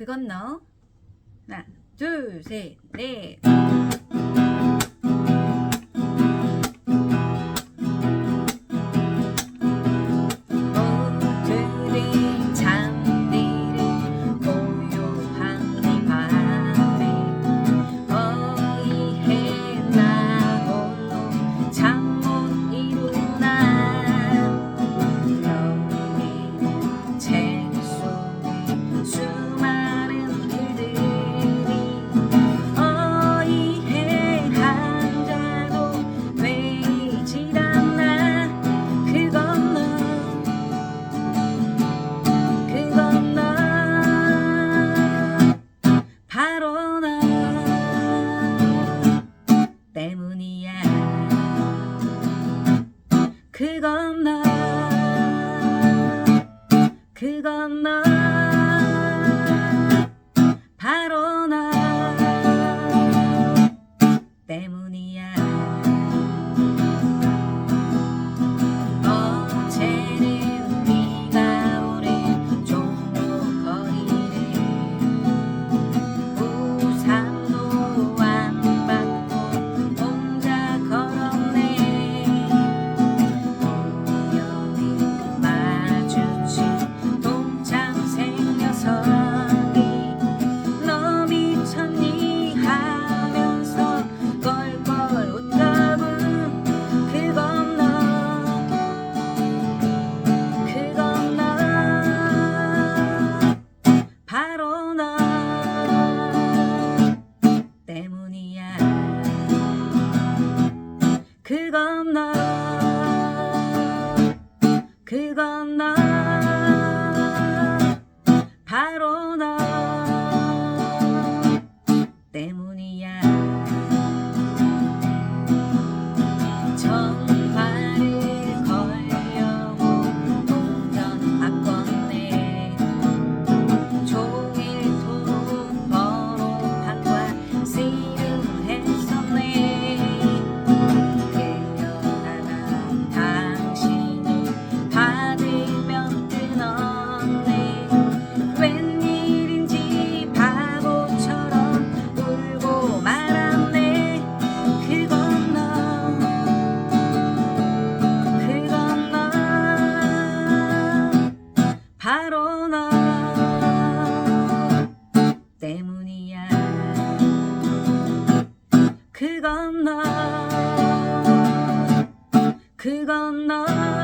그 건너. 하나 둘셋넷 그건 나 그건 나 바로 나 때문에. 너 때문이야. 그건 너 그건 너.